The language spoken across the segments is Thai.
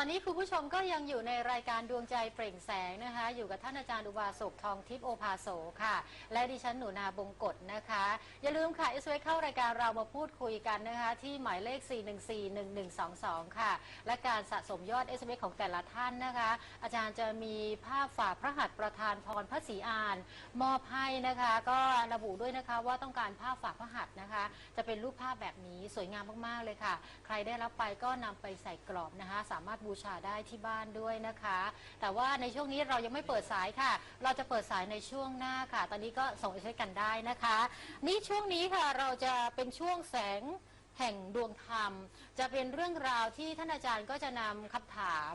ตอนนี้คุณผู้ชมก็ยังอยู่ในรายการดวงใจเปล่งแสงนะคะ อยู่กับท่านอาจารย์อุบาสกทองทิพย์โอภาโสค่ะ และดิฉันหนูนาบงกฎนะคะ อย่าลืมค่ะเอสเวเข้ารายการเรามาพูดคุยกันนะคะ ที่หมายเลข 4141122 ค่ะ และการสะสมยอด s อ s ของแต่ละท่านนะคะ อาจารย์จะมีภาพฝากพระหัตถ์ประธานพรพระศรีอาน มอบให้นะคะ ก็ระบุด้วยนะคะว่าต้องการภาพฝากพระหัตถ์นะคะ จะเป็นรูปภาพแบบนี้สวยงามมากๆเลยค่ะ ใครได้รับไปก็นำไปใส่กรอบนะคะ สามารถบูชาได้ที่บ้านด้วยนะคะ แต่ว่าในช่วงนี้เรายังไม่เปิดสายค่ะ เราจะเปิดสายในช่วงหน้าค่ะ ตอนนี้ก็ส่งไปใช้กันได้นะคะ นี่ช่วงนี้ค่ะเราจะเป็นช่วงแสงแห่งดวงธรรม จะเป็นเรื่องราวที่ท่านอาจารย์ก็จะนำคำถาม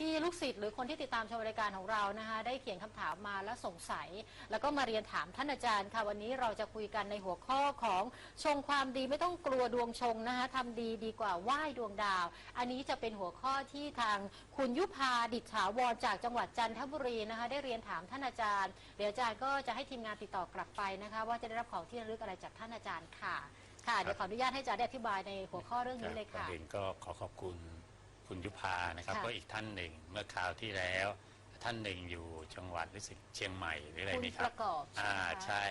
ที่ลูกศิษย์หรือคนที่ติดตามชมรายการของเรานะคะได้เขียนคำถามมาแล้วสงสัย แล้วก็มาเรียนถามท่านอาจารย์ค่ะวันนี้เราจะคุยกันในหัวข้อของชงความดีไม่ต้องกลัวดวงชงนะคะทำดีดีกว่าไหว้ดวงดาว อันนี้จะเป็นหัวข้อที่ทางคุณยุพาดิษฐาวรจากจังหวัดจันทบุรีนะคะได้เรียนถามท่านอาจารย์ เดี๋ยวอาจารย์ก็จะให้ทีมงานติดต่อกลับไปนะคะว่าจะได้รับของที่ระลึกอะไรจากท่านอาจารย์ค่ะ ค่ะเดี๋ยวขออนุญาตให้อาจารย์ได้อธิบายในหัวข้อเรื่องนี้เลยก่อนค่ะอื่นก็ขอขอบคุณ คุณยุพานะครับ ค่ะก็อีกท่านหนึ่งเมื่อคราวที่แล้ว ท่านหนึ่งอยู่จังหวัดรู้สึกเชียงใหม่หรืออะไรคุณนี่คปรับระกอบใช่อ่าไหมคะใช่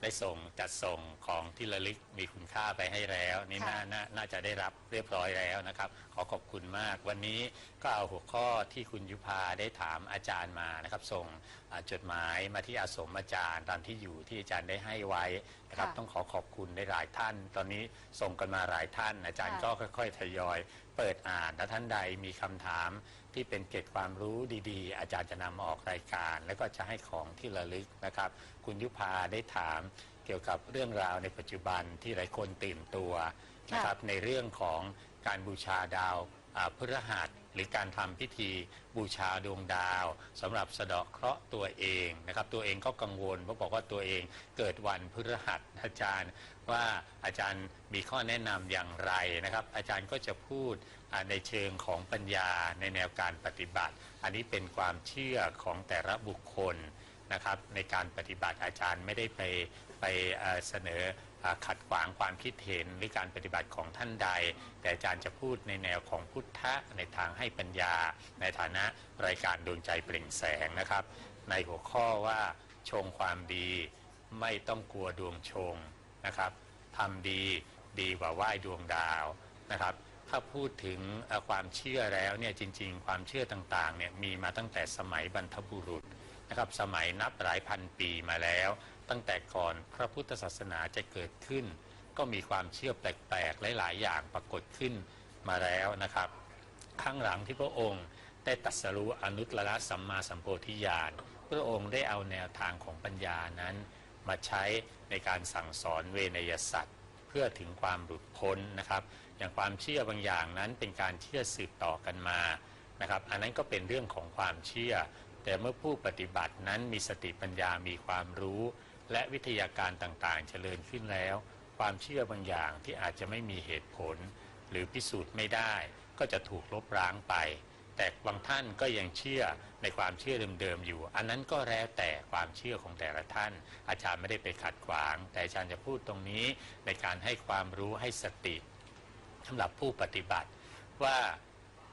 ได้ส่งจัดส่งของที่ระลึกมีคุณค่าไปให้แล้ว นี่ค่ะน่านาน่าจะได้รับเรียบร้อยแล้วนะครับ ขอขอบคุณมาก วันนี้ก็เอาหัวข้อที่คุณยุพาได้ถามอาจารย์มานะครับ ส่งอ่า จดหมายมาที่อาสมอาจารย์ตามที่อยู่ที่อาจารย์ได้ให้ไว้นะครับค่ะต้องขอขอบคุณได้หลายท่าน ตอนนี้ส่งกันมาหลายท่าน อาจารย์ค่ะ ก็ค่อย ๆ ทยอย เปิดอ่านถ้าท่านใดมีคำถามที่เป็นเกร็ดความรู้ดีๆ อาจารย์จะนำมาออกรายการ แล้วก็จะให้ของที่ระลึกนะครับ คุณยุพาได้ถามเกี่ยวกับเรื่องราวในปัจจุบันที่หลายคนตื่นตัวนะครับในเรื่องของการบูชาดาวอ่าพฤหัส หรือการทำพิธีบูชาดวงดาวสำหรับสะเดาะเคราะห์ตัวเองนะครับ ตัวเองก็กังวลเพราะบอกว่าตัวเองเกิดวันพฤหัสอาจารย์ว่าอาจารย์มีข้อแนะนำอย่างไรนะครับ อาจารย์ก็จะพูดในเชิงของปัญญาในแนวการปฏิบัติ อันนี้เป็นความเชื่อของแต่ละบุคคลนะครับในการปฏิบัติอาจารย์ไม่ได้ไปไปเสนอ ขัดขวางความคิดเห็นหรือการปฏิบัติของท่านใด แต่อาจารย์จะพูดในแนวของพุทธะในทางให้ปัญญา ในฐานะรายการดวงใจเปล่งแสงนะครับ ในหัวข้อว่าชงความดีไม่ต้องกลัวดวงชงนะครับทำดีดีกว่าไหว้ดวงดาวนะครับถ้าพูดถึงความเชื่อแล้วเนี่ยจริง ๆ ความเชื่อต่างๆเนี่ยมีมาตั้งแต่สมัยบรรพบุรุษนะครับสมัยนับหลายพันปีมาแล้ว ตั้งแต่ก่อนพระพุทธศาสนาจะเกิดขึ้น ก็มีความเชื่อแปลกๆหลาย ๆ อย่างปรากฏขึ้นมาแล้วนะครับ ข้างหลังที่พระองค์ได้ตรัสรู้อนุตตรสัมมาสัมโพธิญาณพระองค์ได้เอาแนวทางของปัญญานั้นมาใช้ในการสั่งสอนเวนยสัตว์เพื่อถึงความหลุดพ้นนะครับ อย่างความเชื่อบางอย่างนั้นเป็นการเชื่อสืบต่อกันมานะครับ อันนั้นก็เป็นเรื่องของความเชื่อ แต่เมื่อผู้ปฏิบัตินั้นมีสติปัญญามีความรู้ และวิทยาการต่างๆ เจริญขึ้นแล้ว ความเชื่อบางอย่างที่อาจจะไม่มีเหตุผล หรือพิสูจน์ไม่ได้ ก็จะถูกลบล้างไป แต่บางท่านก็ยังเชื่อในความเชื่อเดิมๆอยู่ อันนั้นก็แล้วแต่ความเชื่อของแต่ละท่าน อาจารย์ไม่ได้ไปขัดขวาง แต่อาจารย์จะพูดตรงนี้ในการให้ความรู้ให้สติสำหรับผู้ปฏิบัติ ว่า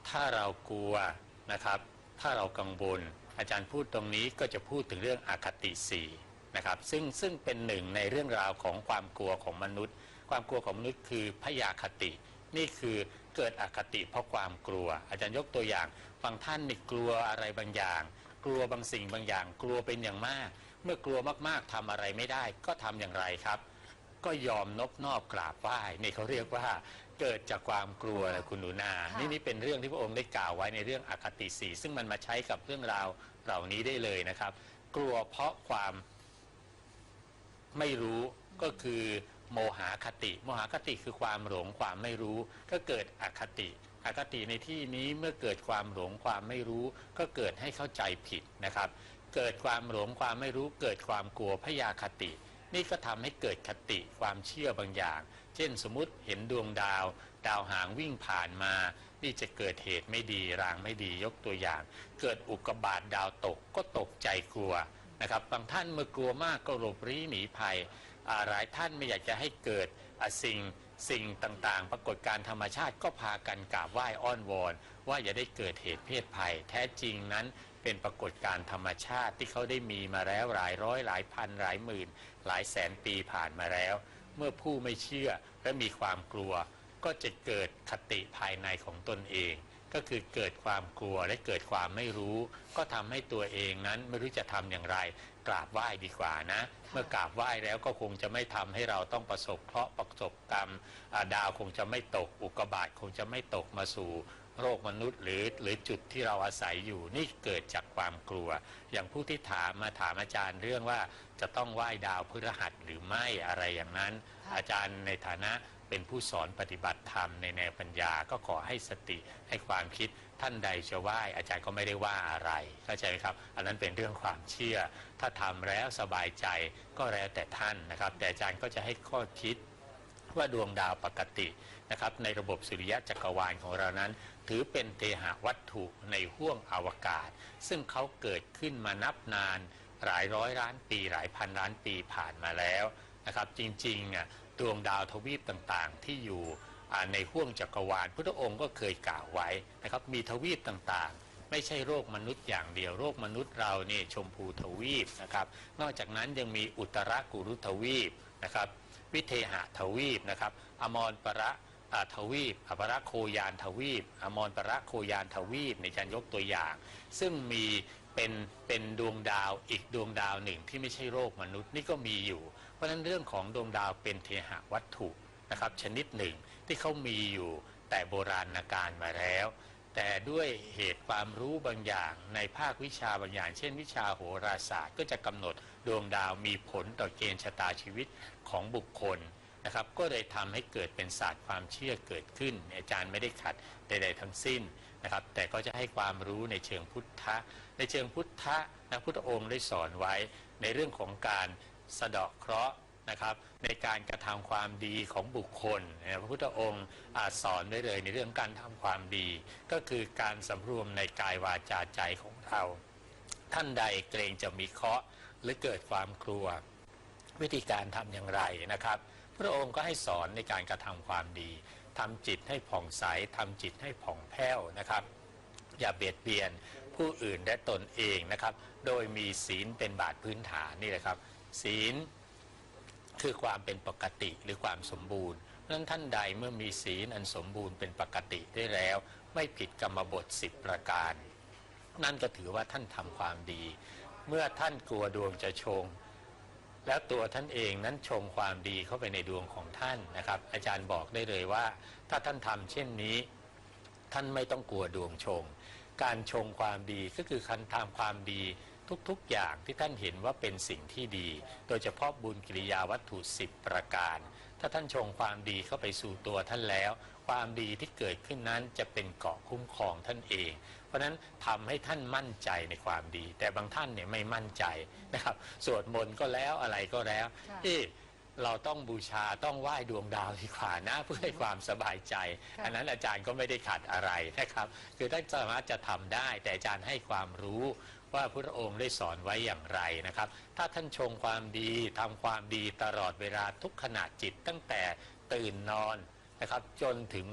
ถ้าเรากลัวนะครับ ถ้าเรากังวลอาจารย์พูดตรงนี้ก็จะพูดถึงเรื่องอคติสี่ นะครับซึ่งซึ่งเป็นหนึ่งในเรื่องราวของความกลัวของมนุษย์ ความกลัวของมนุษย์คือพยาคติ นี่คือเกิดอคติเพราะความกลัว อาจารย์ยกตัวอย่างบางท่านนี่กลัวอะไรบางอย่าง กลัวบางสิ่งบางอย่าง กลัวเป็นอย่างมาก เมื่อกลัวมากๆทำอะไรไม่ได้ ก็ทำอย่างไรครับ ก็ยอมนบนอบกราบไหว้นี่เขาเรียกว่าเกิดจากความกลัวนะคุณหนูนาค่ะนี่นี่เป็นเรื่องที่พระองค์ได้กล่าวไว้ในเรื่องอคติสีซึ่งมันมาใช้กับเรื่องราวเหล่านี้ได้เลยนะครับ กลัวเพราะความ ไม่รู้ก็คือโมหคติ โมหคติคือความหลงความไม่รู้ ก็เกิดอคติ อคติในที่นี้เมื่อเกิดความหลงความไม่รู้ ก็เกิดให้เข้าใจผิดนะครับ เกิดความหลงความไม่รู้ เกิดความกลัวพยาคติ นี่ก็ทำให้เกิดคติความเชื่อบางอย่าง เช่นสมมติเห็นดวงดาว ดาวหางวิ่งผ่านมา นี่จะเกิดเหตุไม่ดีรางไม่ดียกตัวอย่าง เกิดอุกกาบาตดาวตกก็ตกใจกลัว นะครับบางท่านเมื่อกลัวมากก็หลบลี้หนีภัยหลายท่านไม่อยากจะให้เกิดสิ่งสิ่งต่างๆ ปรากฏการธรรมชาติก็พากันกราบไหว้อ้อนวอน ว่าอย่าได้เกิดเหตุเพศภัย แท้จริงนั้นเป็นปรากฏการธรรมชาติที่เขาได้มีมาแล้วหลายร้อยหลายพันหลายหมื่น หลายแสนปีผ่านมาแล้ว เมื่อผู้ไม่เชื่อและมีความกลัว ก็จะเกิดคติภายในของตนเอง ก็คือเกิดความกลัวและเกิดความไม่รู้ ก็ทำให้ตัวเองนั้นไม่รู้จะทำอย่างไร กราบไหว้ดีกว่านะ เมื่อกราบไหว้แล้วก็คงจะไม่ทำให้เราต้องประสบเคราะห์ประสบกรรมอ่าดาวคงจะไม่ตกอุกกาบาตคงจะไม่ตกมาสู่โรคมนุษย์หรือหรือจุดที่เราอาศัยอยู่นี่เกิดจากความกลัว อย่างผู้ที่ถามมาถามอาจารย์เรื่องว่าจะต้องไหว้ดาวพฤหัสหรือไม่อะไรอย่างนั้นค่ะอาจารย์ในฐานะ เป็นผู้สอนปฏิบัติธรรมในแนวปัญญาก็ขอให้สติให้ความคิดท่านใดจะไหว้อาจารย์ก็ไม่ได้ว่าอะไรเข้าใจไหมครับ อันนั้นเป็นเรื่องความเชื่อ ถ้าทำแล้วสบายใจก็แล้วแต่ท่านนะครับ แต่อาจารย์ก็จะให้ข้อคิดว่าดวงดาวปกตินะครับในระบบสุริยะจักรวาลของเรานั้น ถือเป็นเทหะวัตถุในห้วงอวกาศ ซึ่งเขาเกิดขึ้นมานับนานหลายร้อยล้านปีหลายพันล้านปีผ่านมาแล้วนะครับจริงๆอะ ดวงดาวทวีปต่างๆ ที่อยู่ในห้วงจักรวาล พุทธองค์ก็เคยกล่าวไว้นะครับมีทวีปต่างๆ ไม่ใช่โรคมนุษย์อย่างเดียวโรคมนุษย์เราเนี่ยชมพูทวีปนะครับนอกจากนั้นยังมีอุตรกุรุทวีปนะครับวิเทหะทวีปนะครับอมรประอาทวีปอภรโคยานทวีป อมรประโคยานทวีปในการยกตัวอย่าง ซึ่งมีเป็นเป็นดวงดาวอีกดวงดาวหนึ่งที่ไม่ใช่โรคมนุษย์นี่ก็มีอยู่ ราะฉะนั้นเรื่องของดวงดาวเป็นเทหะวัตถุนะครับชนิดหนึ่งที่เขามีอยู่แต่โบราณกาลมาแล้ว แต่ด้วยเหตุความรู้บางอย่างในภาควิชาบางอย่าง เช่น วิชาโหราศาสตร์ ก็จะกำหนดดวงดาวมีผลต่อเกณฑ์ชะตาชีวิตของบุคคลนะครับก็เลยทำให้เกิดเป็นศาสตร์ความเชื่อเกิดขึ้น อาจารย์ไม่ได้ขัดใดๆทั้งสิ้นนะครับแต่ก็จะให้ความรู้ในเชิงพุทธะ ในเชิงพุทธะนะพุทธองค์ได้สอนไว้ในเรื่องของการ สะดาะเคราะห์นะครับในการกระทำความดีของบุคคลนะพระพุทธองค์อาสอนไว้เลยในเรื่องการทำความดี ก็คือการสำรวมในกายวาจาใจของเรา ท่านใดเกรงจะมีเคราะห์หรือเกิดความกลัว วิธีการทำอย่างไรนะครับ พระองค์ก็ให้สอนในการกระทำความดีทำจิตให้ผ่องใสทำจิตให้ผ่องแผ้วนะครับอย่าเบียดเบียนผู้อื่นและตนเองนะครับ โดยมีศีลเป็นบาทพื้นฐานนี่แหละครับ ศีลคือความเป็นปกติหรือความสมบูรณ์เพราะนั้นท่านใดเมื่อมีศีลอันสมบูรณ์เป็นปกติได้แล้ว ไม่ผิดกรรมบท10ประการ นั่นก็ถือว่าท่านทำความดี เมื่อท่านกลัวดวงจะชง แล้วตัวท่านเองนั้นชงความดีเข้าไปในดวงของท่านนะครับ อาจารย์บอกได้เลยว่า ถ้าท่านทำเช่นนี้ ท่านไม่ต้องกลัวดวงชง การชงความดีก็คือการทำความดี ทุกๆ อย่างที่ท่านเห็นว่าเป็นสิ่งที่ดี โดยเฉพาะบุญกิริยาวัตถุ10ประการ ถ้าท่านชงความดีเข้าไปสู่ตัวท่านแล้ว ความดีที่เกิดขึ้นนั้นจะเป็นเกราะคุ้มครองท่านเอง เพราะฉะนั้นทำให้ท่านมั่นใจในความดี แต่บางท่านเนี่ยไม่มั่นใจนะครับสวดมนต์ก็แล้วอะไรก็แล้วค่ะเอ๊ะเราต้องบูชาต้องไหว้ดวงดาวดีกว่านะเพื่อให้ความสบายใจค่ะอันนั้นอาจารย์ก็ไม่ได้ขัดอะไรนะครับ คือท่านสามารถจะทำได้ แต่อาจารย์ให้ความรู้ ว่าพระองค์ได้สอนไว้อย่างไรนะครับ ถ้าท่านชงความดีทำความดีตลอดเวลาทุกขณะจิตตั้งแต่ตื่นนอนนะครับจนถึง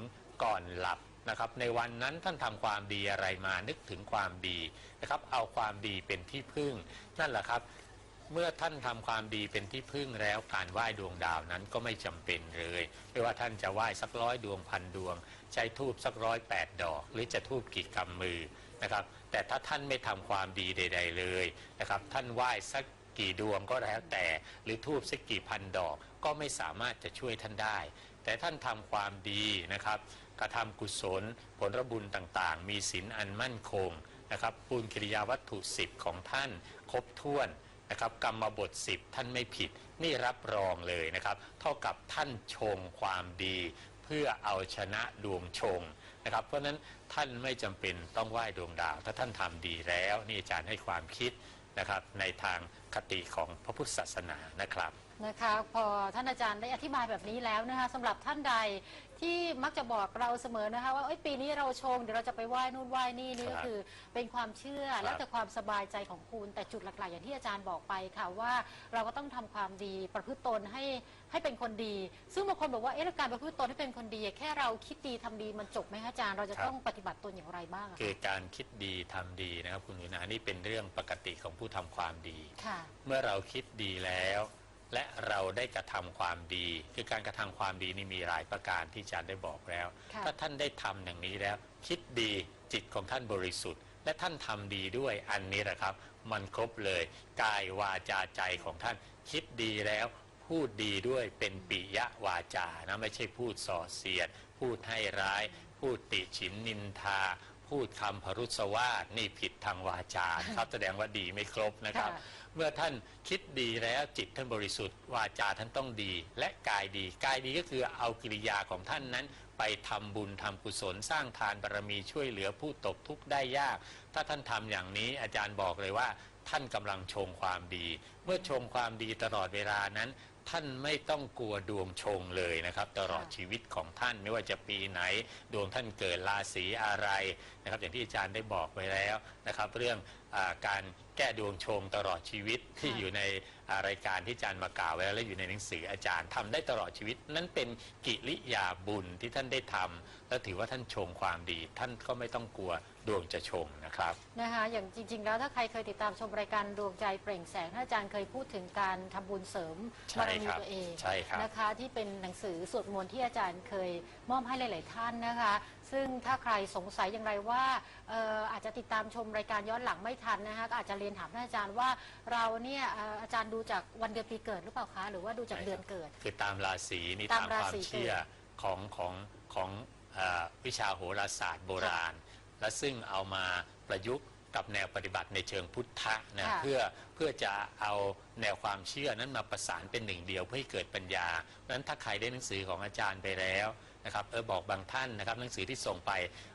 ก่อนหลับนะครับในวันนั้นท่านทำความดีอะไรมานึกถึงความดีนะครับเอาความดีเป็นที่พึ่ง นั่นแหละครับ เมื่อท่านทำความดีเป็นที่พึ่งแล้วการไหว้ดวงดาวนั้นก็ไม่จำเป็นเลยไม่ว่าท่านจะไหว้สักร้อยดวงพันดวง ใช้ทูบสักร้อยแปดดอก หรือจะทูบกี่กำมือนะครับ แต่ถ้าท่านไม่ทำความดีใด ๆ เลยนะครับท่านไหว้สักกี่ดวงก็แล้วแต่ หรือทูบสักกี่พันดอกก็ไม่สามารถจะช่วยท่านได้ แต่ท่านทำความดีนะครับกระทำกุศล ผลบุญต่างๆ มีศีลอันมั่นคงนะครับบุญกิริยาวัตถุสิบของท่านครบถ้วนนะครับกรรมบท 10 ท่านไม่ผิดนี่รับรองเลยนะครับ เท่ากับท่านชงความดี เพื่อเอาชนะดวงชง นะครับ เพราะฉะนั้นท่านไม่จำเป็นต้องไหว้ดวงดาว ถ้าท่านทำดีแล้วนี่อาจารย์ให้ความคิดนะครับในทางคติของพระพุทธศาสนานะครับนะคะพอท่านอาจารย์ได้อธิบายแบบนี้แล้วนะคะสำหรับท่านใด ที่มักจะบอกเราเสมอนะคะ ว่าเอ้ยปีนี้เราชงเดี๋ยวเราจะไปไหว้นู่นไหว้นี่นี่ครัก็บคือเป็นความเชื่อครับแล้วแต่ความสบายใจของคุณ แต่จุดหลักๆ อย่างที่อาจารย์บอกไปค่ะว่าเราก็ต้องทำความดีประพฤติตนให้ให้เป็นคนดี ซึ่งบางคนบอกว่าเอ๊ะแล้วการประพฤติตนให้เป็นคนดี แค่เราคิดดีทำดีมันจบไหมคะอาจารย์เราจะต้องปฏิบัติตนอย่างไรบ้างอะคือการคิดดีทำดีนะครับคุณหนูนานี่เป็นเรื่องปกติของผู้ทำความดีค่ะเมื่อเราคิดดีแล้ว และเราได้กระทำความดี คือการกระทำความดีนี่มีหลายประการที่อาจารย์ได้บอกแล้วค่ะถ้าท่านได้ทำอย่างนี้แล้ว คิดดีจิตของท่านบริสุทธิ์ และท่านทำดีด้วยอันนี้แหละครับ มันครบเลยกายวาจาใจของท่าน คิดดีแล้วพูดดีด้วยเป็นปิยวาจานะไม่ใช่พูดส่อเสียด พูดให้ร้าย พูดติฉินนินทา พูดคำพรุษวาทนี่ผิดทางวาจานะครับ แสดงว่าดีไม่ครบนะครับค่ะเมื่อท่านคิดดีแล้วจิตท่านบริสุทธิ์ วาจาท่านต้องดี และกายดีกายดีก็คือเอากิริยาของท่านนั้น ไปทำบุญทำกุศลสร้างทานบารมีช่วยเหลือผู้ตกทุกข์ได้ยาก ถ้าท่านทำอย่างนี้อาจารย์บอกเลยว่า ท่านกำลังชงความดี เมื่อชงความดีตลอดเวลานั้นท่านไม่ต้องกลัวดวงชงเลยนะครับ ตลอดค่ะชีวิตของท่านไม่ว่าจะปีไหน ดวงท่านเกิดราศีอะไร นะครับอย่างที่อาจารย์ได้บอกไว้แล้วนะครับเรื่องอาการแก้ดวงชงตลอดชีวิตที่ค่ะอยู่ในอ่ารายการที่อาจารย์มากล่าวไว้แล้วและอยู่ในหนังสืออาจารย์ทำได้ตลอดชีวิต นั่นเป็นกิริยาบุญที่ท่านได้ทำแล้วถือว่าท่านชงความดี ท่านก็ไม่ต้องกลัวดวงจะชงนะครับนะคะอย่างจริง ๆ แล้วถ้าใครเคยติดตามชมรายการดวงใจเปล่งแสงท่านอาจารย์เคยพูดถึงการทำบุญเสริมใช่บารมีครับตัวเองใช่ครับนะคะที่เป็นหนังสือสวดมนต์ที่อาจารย์เคยมอบให้หลาย ๆ ท่านนะคะ ซึ่งถ้าใครสงสัยอย่างไรว่าเอ่ออาจจะติดตามชมรายการย้อนหลังไม่ทันนะคะก็อาจจะเรียนถามท่านอาจารย์ว่าเราเนี่ยเอ่ออาจารย์ดูจากวันเดือนปีเกิดหรือเปล่าคะหรือว่าดูจากใช่ครับเดือนเกิด คือตามราศีนี่ตาตามมราความศีเชื่อของของของเออวิชาโหราศาสตร์โบราณ และซึ่งเอามาประยุกต์กับแนวปฏิบัติในเชิงพุทธะนะค่ะเพื่อเพื่อจะเอาแนวความเชื่อนั้นมาประสานเป็นหนึ่งเดียวเพื่อให้เกิดปัญญาเพราะฉะนั้นถ้าใครได้หนังสือของอาจารย์ไปแล้ว นะครับเออบอกบางท่านนะครับหนังสือที่ส่งไป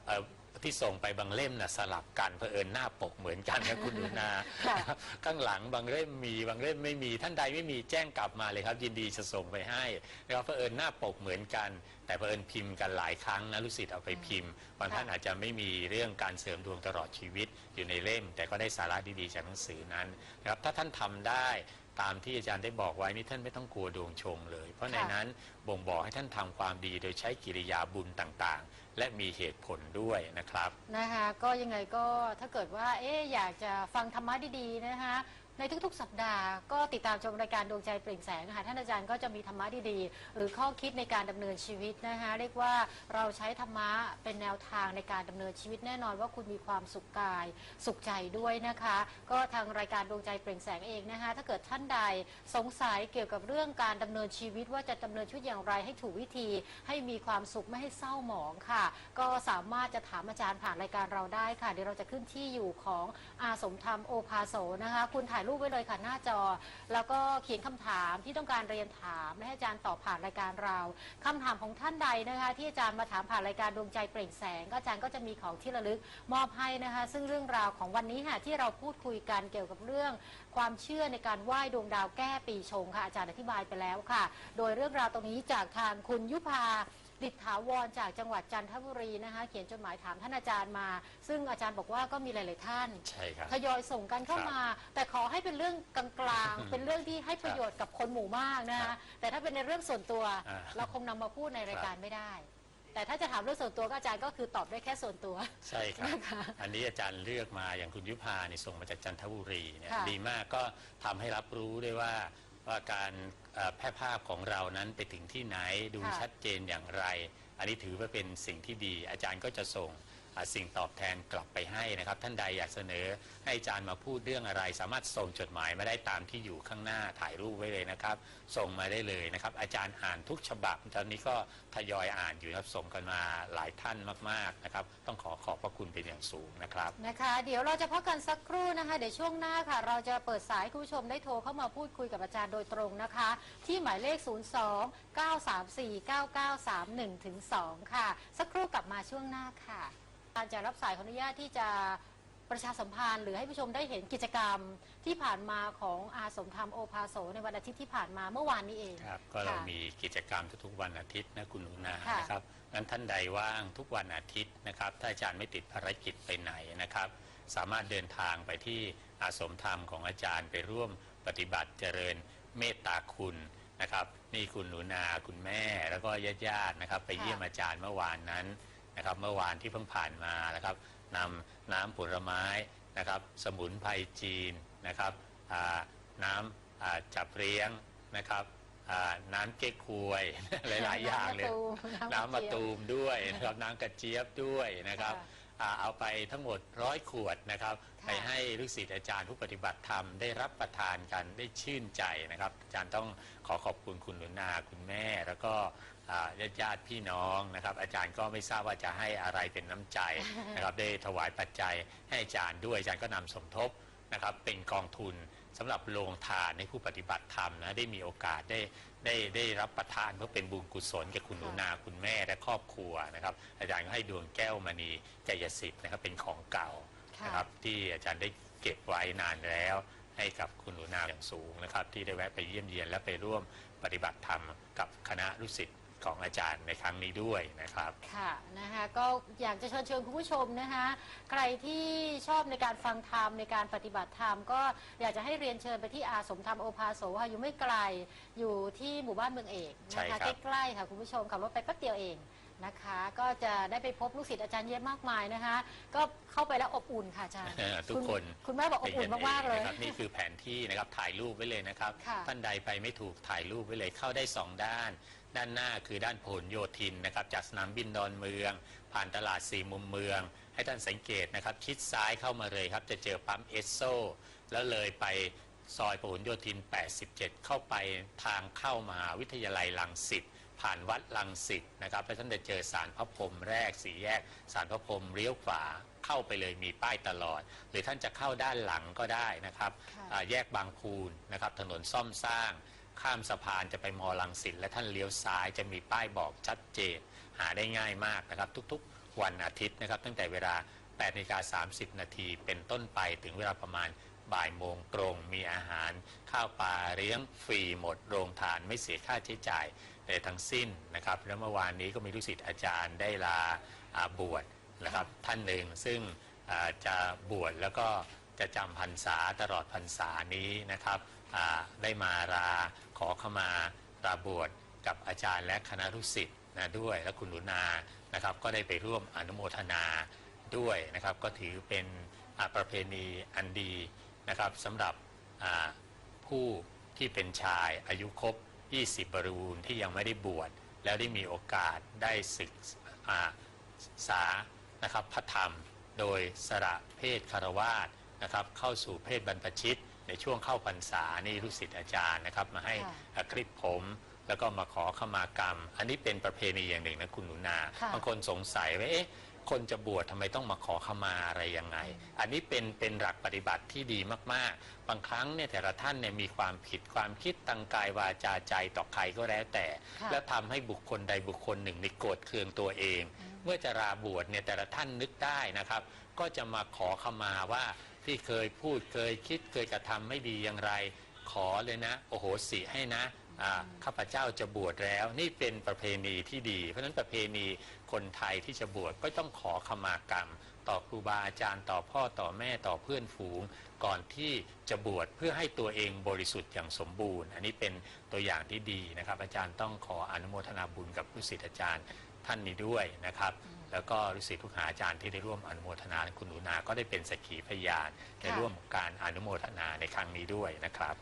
เอ่อที่ส่งไปบางเล่มนะสลับกันเผอิญหน้าปกเหมือนกันนะคุณหนูนาค่ะข้างหลังบางเล่มมีบางเล่มไม่มีท่านใดไม่มีแจ้งกลับมาเลยครับยินดีจะส่งไปให้นะครับเผอิญหน้าปกเหมือนกัน แต่เผอิญพิมพ์กันหลายครั้งนะลูกศิษย์เอาไปพิมพ์บางท่านอาจจะไม่มีเรื่องการเสริมดวงตลอดชีวิตอยู่ในเล่ม แต่ก็ได้สาระดีๆจากหนังสือนั้นนะครับถ้าท่านทำได้ ตามที่อาจารย์ได้บอกไว้นี่ท่านไม่ต้องกลัวดวงชงเลย เพราะในค่ะนั้นบ่งบอกให้ท่านทำความดีโดยใช้กิริยาบุญต่างๆ และมีเหตุผลด้วยนะครับนะคะ ก็ยังไงก็ถ้าเกิดว่าเอ๊ะอยากจะฟังธรรมะดีๆนะคะ ในทุกๆ สัปดาห์ก็ติดตามชมรายการดวงใจเปล่งแสงค่ะท่านอาจารย์ก็จะมีธรรมะดีๆ หรือข้อคิดในการดำเนินชีวิตนะคะเรียกว่าเราใช้ธรรมะเป็นแนวทางในการดำเนินชีวิตแน่นอนว่าคุณมีความสุขกายสุขใจด้วยนะคะ ก็ทางรายการดวงใจเปล่งแสงเองนะคะถ้าเกิดท่านใดสงสัยเกี่ยวกับเรื่องการดำเนินชีวิตว่าจะดำเนินชีวิตอย่างไรให้ถูกวิธี ให้มีความสุขไม่ให้เศร้าหมองค่ะ ก็สามารถจะถามอาจารย์ผ่านรายการเราได้ค่ะเดี๋ยวเราจะขึ้นที่อยู่ของอาสมธรรมโอภาโสนะคะคุณถ่ายรูปไว้เลยค่ะหน้าจอ แล้วก็เขียนคำถามที่ต้องการเรียนถามและให้อาจารย์ตอบผ่านรายการเราคำถามของท่านใดนะคะ ที่อาจารย์มาถามผ่านรายการดวงใจเปล่งแสงก็อาจารย์ก็จะมีของที่ระลึกมอบให้นะคะ ซึ่งเรื่องราวของวันนี้ค่ะที่เราพูดคุยกันเกี่ยวกับเรื่อง ความเชื่อในการไหว้ดวงดาวแก้ปีชงค่ะอาจารย์อธิบายไปแล้วค่ะ โดยเรื่องราวตรงนี้จากทางคุณยุพา ดิษฐาวรจากจังหวัดจันทบุรีนะคะ เขียนจดหมายถามท่านอาจารย์มา ซึ่งอาจารย์บอกว่าก็มีหลาย ๆ ท่านใช่ครับ ทยอยส่งกันเข้ามา แต่ขอให้เป็นเรื่องกลางอืมๆเป็นเรื่องที่ให้ประโยชน์กับคนหมู่มากนะครัคะบแต่ถ้าเป็นในเรื่องส่วนตัว อ่าเราคงนำมาพูดในรายการไม่ได้ แต่ถ้าจะถามเรื่องส่วนตัวก็อาจารย์ก็คือตอบได้แค่ส่วนตัว ใช่ครับ นะคะอันนี้อาจารย์เลือกมาอย่างคุณยุพาเนี่ยส่งมาจากจันทบุรีเนี่ยค่ะดีมากก็ทำให้รับรู้ได้ว่า ว่าการเอ่อแพร่ภาพของเรานั้นไปถึงที่ไหนดูค่ะชัดเจนอย่างไร อันนี้ถือว่าเป็นสิ่งที่ดี อาจารย์ก็จะส่งอ่า สิ่งตอบแทนกลับไปให้นะครับ ท่านใดอยากเสนอให้อาจารย์มาพูดเรื่องอะไร สามารถส่งจดหมายมาได้ตามที่อยู่ข้างหน้าถ่ายรูปไว้เลยนะครับ ส่งมาได้เลยนะครับ อาจารย์อ่านทุกฉบับ ตอนนี้ก็ทยอยอ่านอยู่ครับส่งกันมาหลายท่านมากๆนะครับ ต้องขอขอบพระคุณเป็นอย่างสูงนะครับ นะคะ เดี๋ยวเราจะพักกันสักครู่นะคะ เดี๋ยวช่วงหน้าค่ะ เราจะเปิดสายให้คุณผู้ชมได้โทรเข้ามาพูดคุยกับอาจารย์โดยตรงนะคะ ที่หมายเลข 02 934 9931ถึง2ค่ะ สักครู่กลับมาช่วงหน้าค่ะ อาจารย์จะรับสายขออนุญาตที่จะประชาสัมพันธ์หรือให้ผู้ชมได้เห็นกิจกรรมที่ผ่านมาของอาสมธรรมโอภาโสในวันอาทิตย์ที่ผ่านมาเมื่อวานนี้เองครับก็เราค่ะ มีกิจกรรมทุกๆวันอาทิตย์นะคุณหนูนาค่ะนะครับงั้นท่านใดว่างทุกวันอาทิตย์นะครับ ถ้าอาจารย์ไม่ติดภารกิจไปไหนนะครับ สามารถเดินทางไปที่อาสมธรรมของอาจารย์ไปร่วมปฏิบัติเจริญเมตตาคุณนะครับ นี่คุณหนูนาคุณแม่แล้วก็ญาติๆนะครับ ไปค่ะ เยี่ยมอาจารย์เมื่อวานนั้น นะครับเมื่อวานที่เพิ่งผ่านมานะครับนำน้ำผลไม้นะครับสมุนไพรจีนนะครับอ่าน้ำอ่าจับเลี้ยงนะครับอ่าน้ำเก๊กควยหลาย ๆ อย่างเลย น้ำมะตูมด้วยนะครับน้ำกระเจี๊ยบด้วยนะครับค่ะอ่าเอาไปทั้งหมดร้อยขวดนะครับค่ะไปให้ลูกศิษย์อาจารย์ผู้ปฏิบัติธรรมได้รับประทานกันได้ชื่นใจนะครับ อาจารย์ต้องขอขอบคุณคุณหนุนาคุณแม่ แล้วก็ ญาติญาติๆพี่น้องนะครับ อาจารย์ก็ไม่ทราบว่าจะให้อะไรเป็นน้ำใจนะครับ ได้ถวายปัจจัยให้อาจารย์ด้วยอาจารย์ก็นำสมทบนะครับ เป็นกองทุนสำหรับโรงทานให้ผู้ปฏิบัติธรรมนะได้มีโอกาสได้ได้ได้รับประทานเพื่อเป็นบุญกุศลแก่คุณหนูนาคุณแม่และครอบครัวนะครับ อาจารย์ก็ให้ดวงแก้วมณีกายสิทธิ์นะครับเป็นของเก่าค่ะนะครับที่อาจารย์ได้เก็บไว้นานแล้วให้กับคุณหนูนาอย่างสูงนะครับ ที่ได้แวะไปเยี่ยมเยียนและไปร่วมปฏิบัติธรรมกับคณะลูกศิษย์ ของอาจารย์ในครั้งนี้ด้วยนะครับ ค่ะนะคะก็อยากจะเชิญชวนคุณผู้ชมนะคะใครที่ชอบในการฟังธรรมในการปฏิบัติธรรมก็อยากจะให้เรียนเชิญไปที่อาสมธรรมโอภาโสค่ะอยู่ไม่ไกลอยู่ที่หมู่บ้านเมืองเอกใช่นะครัคะบ ใกล้ๆค่ะคุณผู้ชมขับรถไปแป๊บเดียวเองนะคะ ก็จะได้ไปพบลูกศิษย์อาจารย์เยอะมากมายนะคะ ก็เข้าไปแล้วอบอุ่นค่ะอาจารย์เอ่อทุกณคนคุณแม่บอกอบอุ่นมากๆเลยนะครับนี่คือแผนที่นะครับถ่ายรูปไว้เลยนะครับ ค่ะท่านใดไปไม่ถูกถ่ายรูปไว้เลยเข้าได้สองด้าน ด้านหน้าคือด้านพหลโยธินนะครับจากสนามบินดอนเมือง ผ่านตลาดสี่มุมเมือง ให้ท่านสังเกตนะครับชิดซ้ายเข้ามาเลยครับจะเจอปั๊มเอสโซแล้วเลยไปซอยพหลโยธิน 87 เข้าไปทางเข้ามหาวิทยาลัยลังสิตผ่านวัดลังสิตนะครับแล้วท่านจะเจอสารพระพรหมแรกสี่แยก สารพระพรหมเลี้ยวขวาเข้าไปเลยมีป้ายตลอด หรือท่านจะเข้าด้านหลังก็ได้นะครับค่ะอ่าแยกบางพูนนะครับถนนซ่อมสร้าง ข้ามสะพานจะไปมอลังสิตและท่านเลี้ยวซ้ายจะมีป้ายบอกชัดเจน หาได้ง่ายมากนะครับ ทุกๆ วันอาทิตย์นะครับ ตั้งแต่เวลา8นาฬิกา30 นาทีเป็นต้นไปถึงเวลาประมาณบ่ายโมงตรงมีอาหาร ข้าวปลาเลี้ยงฟรีหมดโรงทานไม่เสียค่าใช้จ่ายใดทั้งสิ้นนะครับ แล้วเมื่อวานนี้ก็มีลูกศิษย์อาจารย์ได้ลาบวชนะครับท่านหนึ่งซึ่งจะบวชแล้วก็จะจำพรรษาตลอดพรรษานี้นะครับได้มาลา ขอเข้ามาลาบวชกับอาจารย์และคณะลูกศิษย์นะด้วยและคุณหนุนานะครับก็ได้ไปร่วมอนุโมทนาด้วยนะครับก็ถือเป็นประเพณีอันดีนะครับสำหรับผู้ที่เป็นชายอายุครบ 20 บริบูรณ์ที่ยังไม่ได้บวชแล้วได้มีโอกาสได้ศึกษานะครับพระธรรม โดยสระเพศคารวาสนะครับเข้าสู่เพศบรรพชิต ในช่วงเข้าพรรษานี่ลูกศิษย์อาจารย์นะครับมาให้ค่ะอะคลิปผม แล้วก็มาขอขมากรรม อันนี้เป็นประเพณีอย่างหนึ่งนะคุณหนูนาค่ะบางคนสงสัยว่าเอ๊ะคนจะบวชทำไมต้องมาขอขมาอะไรยังไง อันนี้เป็นเป็นหลักปฏิบัติที่ดีมากๆ บางครั้งเนี่ยแต่ละท่านเนี่ยมีความผิดความคิดตังกายวาจาใจต่อใครก็แล้วแต่ค่ะแล้วทำให้บุคคลใดบุคคลหนึ่งในโกรธเคืองตัวเอง เมื่อจะลาบวชเนี่ยแต่ละท่านนึกได้นะครับ ก็จะมาขอขมาว่า ที่เคยพูดเคยคิดเคยกระทำไม่ดีอย่างไร ขอเลยนะ โอ้โหสิให้นะข้าพเจ้าจะบวชแล้ว นี่เป็นประเพณีที่ดี เพราะฉะนั้นประเพณีคนไทยที่จะบวชก็ต้องขอขมากรรม ต่อครูบาอาจารย์ต่อพ่อต่อแม่ต่อเพื่อนฝูง ก่อนที่จะบวชเพื่อให้ตัวเองบริสุทธิ์อย่างสมบูรณ์ อันนี้เป็นตัวอย่างที่ดีนะครับ อาจารย์ต้องขออนุโมทนาบุญกับลูกศิษย์อาจารย์ท่านนี้ด้วยนะครับ แล้วก็ลูกศิษย์ลูกหาอาจารย์ที่ได้ร่วมอนุโมทนาคุณหนูนา ก็ได้เป็นสักขีพยานได้ร่วมการอนุโมทนาในครั้งนี้ด้วยนะครับ